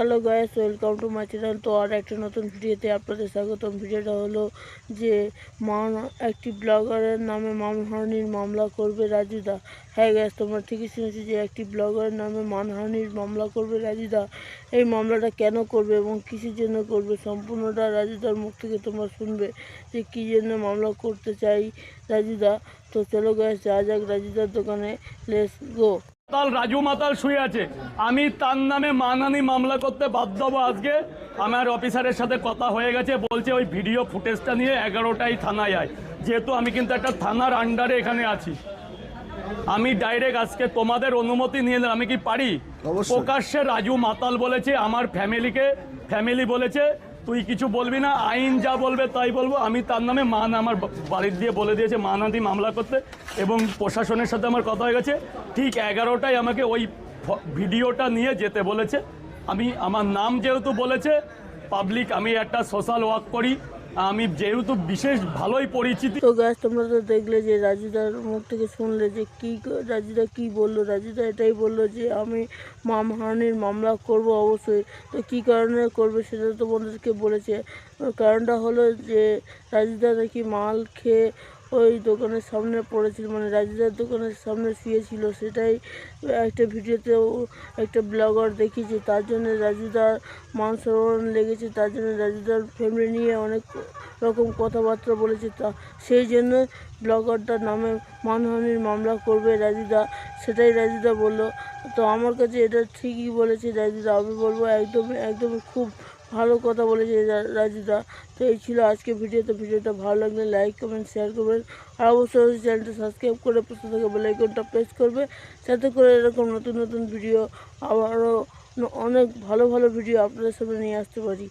Hello guys welcome to my channel তো আর একটা নতুন ভিডিওতে আপনাদের স্বাগতম। ভিডিওটা হলো যে মান একটি ব্লগারের নামে মানহানির মামলা করবে রাজুদা। হ্যাঁ গ্যাস তোমরা ঠিকই শুনেছি যে একটি ব্লগারের নামে মানহানির মামলা করবে রাজুদা। এই মামলাটা কেন করবে এবং কিসের জন্য করবে সম্পূর্ণটা রাজুদার মুখ থেকে তোমরা শুনবে যে কী জন্য মামলা করতে চাই রাজুদা। তো চলো গ্যাস যা যাক রাজুদার দোকানে। লেস গো মাতাল রাজু মাতাল শুয়ে আছে। আমি তার নামে মানহানি মামলা করতে বাধ্য হব আজকে। আমার অফিসারের সাথে কথা হয়ে গেছে বলছে ওই ভিডিও ফুটেজটা নিয়ে এগারোটাই থানায় আয়। যেহেতু আমি কিন্তু একটা থানার আন্ডারে এখানে আছি। আমি ডাইরেক্ট আজকে তোমাদের অনুমতি নিয়ে। আমি কি পারি। প্রকাশ্যে রাজু মাতাল বলেছে আমার ফ্যামিলিকে ফ্যামিলি বলেছে তুই কিছু বলবি না, আইন যা বলবে তাই বলব। আমি তার নামে মান আমার বাড়ির দিয়ে বলে দিয়েছে, মানাদি মামলা করতে, এবং প্রশাসনের সাথে আমার কথা হয়ে গেছে। ঠিক এগারোটায় আমাকে ওই ভিডিওটা নিয়ে যেতে বলেছে। আমি, আমার নাম যেহেতু বলেছে পাবলিক আমি একটা সোশ্যাল ওয়ার্ক করি। আমি যেহেতু বিশেষ ভালোই পরিচিত তো গাছ তোমরা তো দেখলে যে রাজুদার মুখ থেকে শুনলে যে কি রাজুদা কি বলল? রাজুদা এটাই বলল যে আমি মামহানির মামলা করব অবশ্যই। তো কি কারণে করবে সেটা তো বন্ধুদেরকে বলেছে। কারণটা হলো যে রাজুদা নাকি মাল খেয়ে ওই দোকানের সামনে পড়েছিল মানে রাজুদার দোকানের সামনে শুয়েছিল। সেটাই একটা ভিডিওতেও একটা ব্লগার দেখিয়েছে, তার জন্য রাজুদার মান সম্মান লেগেছে, তার জন্য রাজুদার ফ্যামিলি নিয়ে অনেক রকম কথাবার্তা বলেছে। তা সেই জন্য ব্লগারটার নামে মানহানির মামলা করবে রাজুদা। সেটাই রাজুদা বলল। তো আমার কাছে এটা ঠিকই বলেছে রাজুদা। আমি বলব একদম একদম খুব ভালো কথা বলেছে রাজিদা। তো এই ছিল আজকে ভিডিওতে ভিডিওটা ভালো লাগলে লাইক কমেন্ট শেয়ার করবেন। আর অবশ্যই অবশ্যই চ্যানেলটা সাবস্ক্রাইব করে পাশে থেকে বেলাইকনটা প্রেস করবে। যাতে করে এরকম নতুন নতুন ভিডিও আবারও অনেক ভালো ভালো ভিডিও আপনাদের সামনে নিয়ে আসতে পারি।